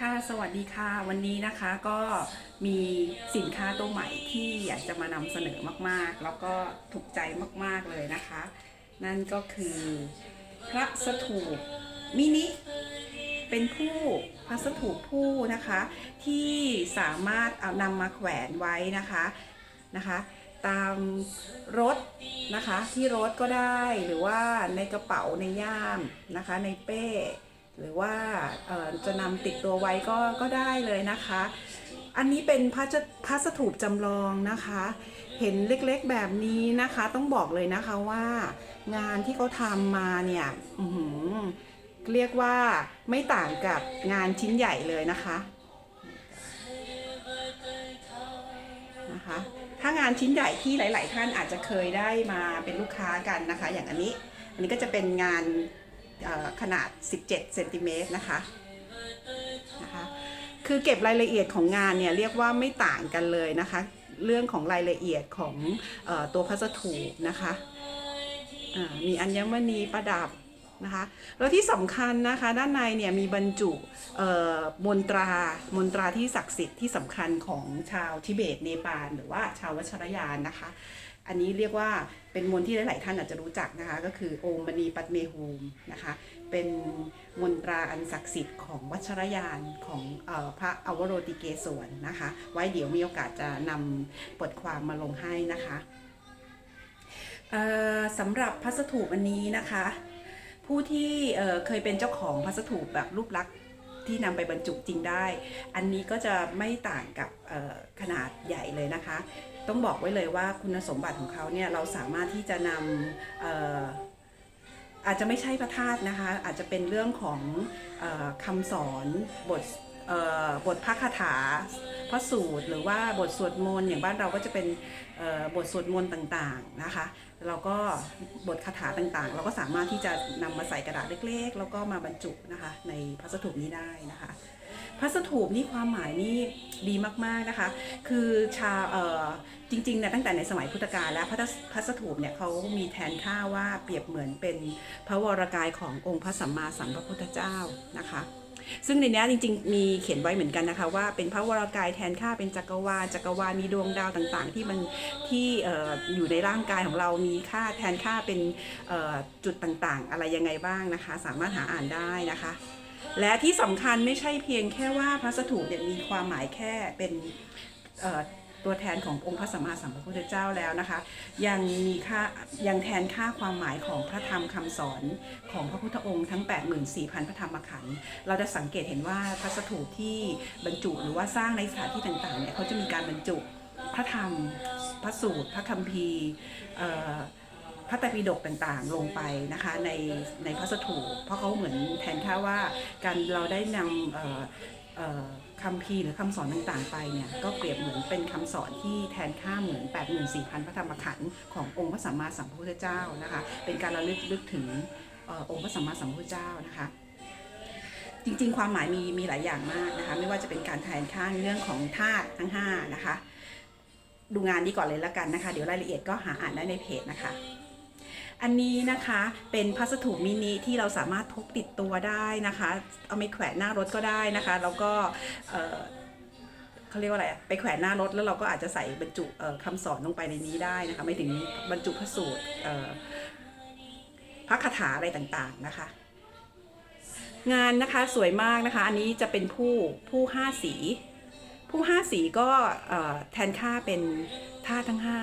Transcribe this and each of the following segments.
ค่ะสวัสดีค่ะ วันนี้นะคะก็มีสินค้าตัวใหม่ที่อยากจะมานำเสนอมากๆ แล้วก็ถูกใจมากๆเลยนะคะ นั่นก็คือ พระสถูปมินิ เป็นผู้พระสถูปผู้นะคะ ที่สามารถเอานำมาแขวนไว้นะคะนะคะ ตามรถนะคะที่รถก็ได้หรือว่าในกระเป๋าในย่ามนะคะในเป้ หรือว่าจะนำติดตัวไว้ก็ก็ได้เลยนะคะ อันนี้เป็นพระจะพระสถูปจำลองนะคะ เห็นเล็กๆแบบนี้นะคะ ต้องบอกเลยนะคะว่างานที่เขาทำมาเนี่ยเรียกว่าไม่ต่างกับงานชิ้นใหญ่เลยนะคะนะคะถ้างานชิ้นใหญ่ที่หลาย ๆ ท่านอาจจะเคยได้มาเป็นลูกค้ากันนะคะ อย่างอันนี้ อันนี้ก็จะเป็นงาน ขนาด 17เซนติเมตรนะคะนะคะ คือเก็บรายละเอียดของงานเนี่ยเรียกว่าไม่ต่างกันเลยนะคะ เรื่องของรายละเอียดของอตัวพัสถูปนะคะมีอัญมณีประดับนะคะแล้วที่สำคัญนะคะด้านในเนี่ยมีบรรจุมนตรามนตราที่ศักดิ์สิทธิ์ที่สำคัญของชาวทิเบตเนปาลหรือว่าชาววัชรยานนะคะ อันนี้เรียกว่าเป็นมนที่หลาย ๆ ท่านอาจจะรู้จักนะคะ ก็คือโอมมณีปัตเมหูมนะคะ เป็นมนตราอันศักดิ์สิทธิ์ของวัชรยานของออพระอวโรติเกศวนนะคะ ไว้เดี๋ยวมีโอกาสจะนำบทความมาลงให้นะคะสำหรับพัสถูปอันนี้นะคะ ผู้ที่เคยเป็นเจ้าของพัสถูปแบบรูปลักษณ ที่นำไปบรรจุจริงได้ อันนี้ก็จะไม่ต่างกับขนาดใหญ่เลยนะคะ ต้องบอกไว้เลยว่าคุณสมบัติของเขาเนี่ยเราสามารถที่จะนำอออาจจะไม่ใช่พระธาตุนะคะ อาจจะเป็นเรื่องของออคำสอนบท บทพระคาถาพระสูตรหรือว่าบทสวดมนต์อย่างบ้านเราก็จะเป็นบทสวดมนต์ต่างๆนะคะแล้วก็บทคาถาต่างๆ เราก็สามารถที่จะนำมาใส่กระดาษเล็กๆ แล้วก็มาบรรจุนะคะในพระสถูปนี้ได้นะคะพระสถูปนี่ความหมายนี่ดีมากๆนะคะ คือชาเอ่อจริงๆเนี่ยตั้งแต่ในสมัยพุทธกาลแล้วพระพระสถูปเนี่ยเขามีแทนค่าว่าเปรียบเหมือนเป็นพระวรกายขององค์พระสัมมาสัมพุทธเจ้านะคะ ซึ่งในนี้จริง ๆ มีเขียนไว้เหมือนกันนะคะ ว่าเป็นพระวรกายแทนค่าเป็นจักรวาลจักรวาลมีดวงดาวต่างๆ ที่มันที่ออยู่ในร่างกายของเรามีค่าแทนค่าเป็นจุดต่างๆ อะไรยังไงบ้างนะคะ สามารถหาอ่านได้นะคะ และที่สำคัญไม่ใช่เพียงแค่ว่าพระสถูปเนี่ยมีความหมายแค่เป็น ตัวแทนขององค์พระสัมมาสัมพุทธเจ้าแล้วนะคะ ยังมีค่ายังแทนค่าความหมายของพระธรรมคำสอนของพระพุทธองค์ทั้ง 84,000 พระธรรมขันธ์เราจะสังเกตเห็นว่าพระสถูปที่บรรจุหรือว่าสร้างในสถานที่ต่างๆเนี่ยเขาจะมีการบรรจุพระธรรม พระสูตร พระคัมภีร์พระไตรปิฎกต่างๆ ลงไปนะคะในในพระสถูปเพราะเขาเหมือนแทนค่าว่าการเราได้นำ คำพีหรือคำสอนต่างๆไปเนี่ยก็เปรียบเหมือนเป็นคำสอนที่แทนค่าเหมือน 84,000 พระธรรมขันธ์ขององค์พระสัมมาสัมพุทธเจ้านะคะ เป็นการระลึกลึกถึงอองค์พระสัมมาสัมพุทธเจ้านะคะจริงๆ ความหมายมีมีหลายอย่างมากนะคะ ไม่ว่าจะเป็นการแทนค่าเรื่องของธาตุทั้ง 5 นะคะ ดูงานนี้ก่อนเลยละกันนะคะ เดี๋ยวรายละเอียดก็หาอ่านได้ในเพจนะคะ อันนี้นะคะเป็นพัสดุมินิที่เราสามารถพกติดตัวได้นะคะ เอาไปแขวนหน้ารถก็ได้นะคะ แล้วก็เขาเรียกว่าอะไรไปแขวนหน้ารถแล้วเราก็อาจจะใส่บรรจุเอ่อคำสอนลงไปในนี้ได้นะคะไม่ถึงบรรจุพระสูตรพระคาถาอะไรต่างๆนะคะ งานนะคะสวยมากนะคะ อันนี้จะเป็นผู้ผู้ห้าสี ผู้ห้าสีก็แทนค่าเป็นท่าทั้งห้า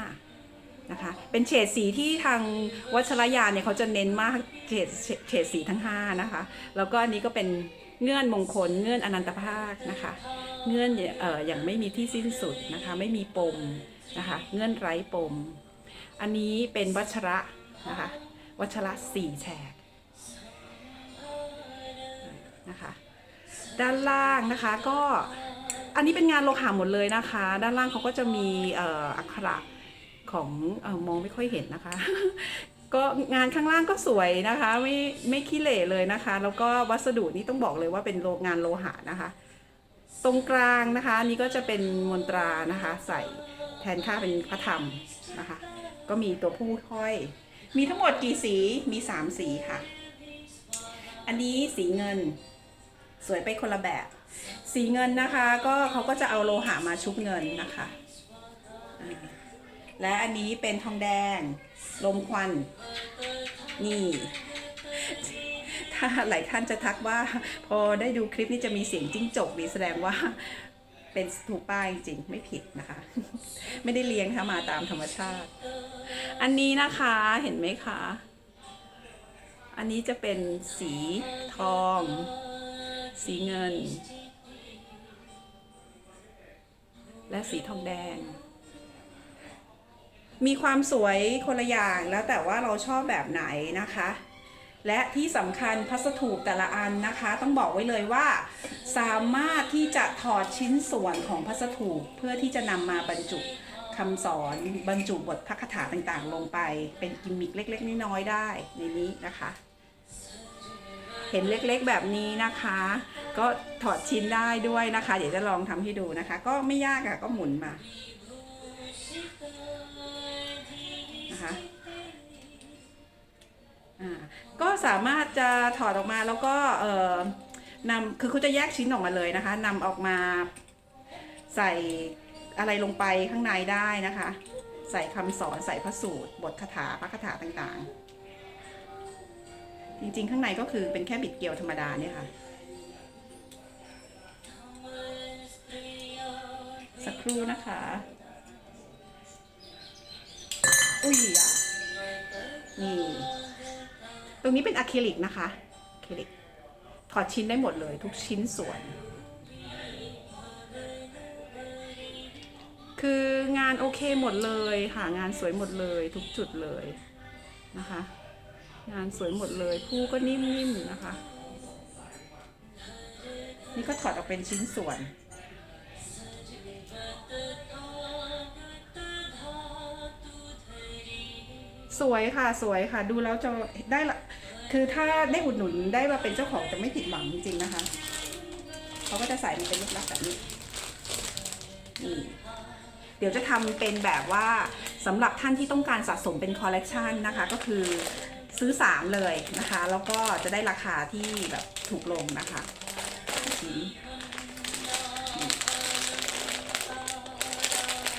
นะคะ เป็นเฉดสีที่ทางวัชรยานเนี่ยเขาจะเน้นมากเฉดเฉดสีทั้งห้านะคะ แล้วก็อันนี้ก็เป็นเงื่อนมงคล เงื่อนอนันตภาคนะคะ เงื่อนเอ่ออย่างไม่มีที่สิ้นสุดนะคะ ไม่มีปมนะคะ เงื่อนไร้ปม อันนี้เป็นวัชระนะคะ วัชระสี่แฉกนะคะ ด้านล่างนะคะก็อันนี้เป็นงานโลหะหมดเลยนะคะ ด้านล่างเขาก็จะมีอออักขระ ของเออมองไม่ค่อยเห็นนะคะ ก็งานข้างล่างก็สวยนะคะ ไม่ไม่ขี้เหร่เลยนะคะ แล้วก็วัสดุนี่ต้องบอกเลยว่าเป็นโลงานโลหะนะคะ ตรงกลางนะคะนนี้ก็จะเป็นมนตรานะคะ ใส่แทนค่าเป็นพระธรรมนะคะ ก็มีตัวผู้ห้อย มีทั้งหมดกี่สีมีสามสีค่ะ อันนี้สีเงินสวยไปคนละแบบ สีเงินนะคะ ก็เขาก็จะเอาโลหะมาชุบเงินนะคะ และอันนี้เป็นทองแดง ลมควัน นี่ ถ้าหลายท่านจะทักว่า พอได้ดูคลิปนี้จะมีเสียงจิ้งจกนี่แสดงว่าเป็นถูกป้ายจริงไม่ผิดนะคะ ไม่ได้เลี้ยงคะมาตามธรรมชาติ อันนี้นะคะเห็นไหมคะ อันนี้จะเป็นสีทอง สีเงิน และสีทองแดง มีความสวยคนละอย่างแล้วแต่ว่าเราชอบแบบไหนนะคะ และที่สำคัญพัสดุแต่ละอันนะคะ ต้องบอกไว้เลยว่า สามารถที่จะถอดชิ้นส่วนของพัสดุเพื่อที่จะนำมาบรรจุคำสอนบรรจุบทพระคาถาต่างๆ ลงไป เป็นกิมมิคเล็ก ๆ น้อยๆได้ในนี้นะคะ เห็นเล็กๆแบบนี้นะคะ ก็ถอดชิ้นได้ด้วยนะคะ เดี๋ยวจะลองทำให้ดูนะคะ ก็ไม่ยากอะก็หมุนมา นะคะก็สามารถจะถอดออกมาแล้วก็เอ่อนำคือเขาจะแยกชิ้นออกมาเลยนะคะนำออกมาใส่อะไรลงไปข้างในได้นะคะ ใส่คำสอนใส่พระสูตร บทคาถาพระคาถาต่างๆ จริงๆ ข้างในก็คือเป็นแค่บิดเกลียวธรรมดาเนี่ยค่ะ สักครู่นะคะ อุ้ย นี่ ตรงนี้เป็นอะคริลิกนะคะอะคริลิกถอดชิ้นได้หมดเลย ทุกชิ้นส่วน คืองานโอเคหมดเลยค่ะงานสวยหมดเลยทุกจุดเลยนะคะ งานสวยหมดเลยผู้ก็นิ่มๆนะคะ นี่ก็ถอดออกเป็นชิ้นส่วน สวยค่ะสวยค่ะ ดูแล้วจะได้ละคือถ้าได้อุดหนุนได้มาเป็นเจ้าของจะไม่ผิดหวังจริงๆนะคะเขาก็จะใส่มันเป็นลูกลักษณ์แบบนี้นี่เดี๋ยวจะทำเป็นแบบว่าสำหรับท่านที่ต้องการสะสมเป็นคอลเลกชันนะคะ ก็คือซื้อ 3 เลยนะคะ แล้วก็จะได้ราคาที่แบบถูกลงนะคะชิ้น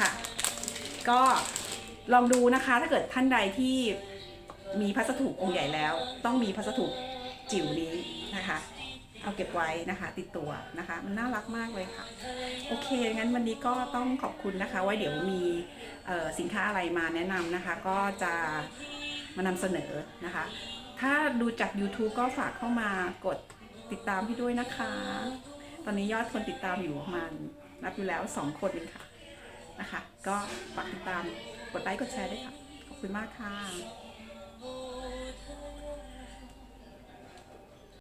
ค่ะ ก็ ลองดูนะคะถ้าเกิดท่านใดที่มีพัสดุองค์ใหญ่แล้ว ต้องมีพัสดุจิ๋วนี้นะคะ เอาเก็บไว้นะคะ ติดตัวนะคะ มันน่ารักมากเลยค่ะ โอเคงั้นวันนี้ก็ต้องขอบคุณนะคะ ไว้เดี๋ยวมีสินค้าอะไรมาแนะนำนะคะ ก็จะมานำเสนอนะคะ ถ้าดูจาก YouTube ก็ฝากเข้ามากดติดตามพี่ด้วยนะคะ ตอนนี้ยอดคนติดตามอยู่ประมาณนับอยู่แล้ว 2 คนเองค่ะนะคะ ก็ฝากติดตาม กดไลค์กดแชร์ด้วยค่ะ ขอบคุณมากค่ะ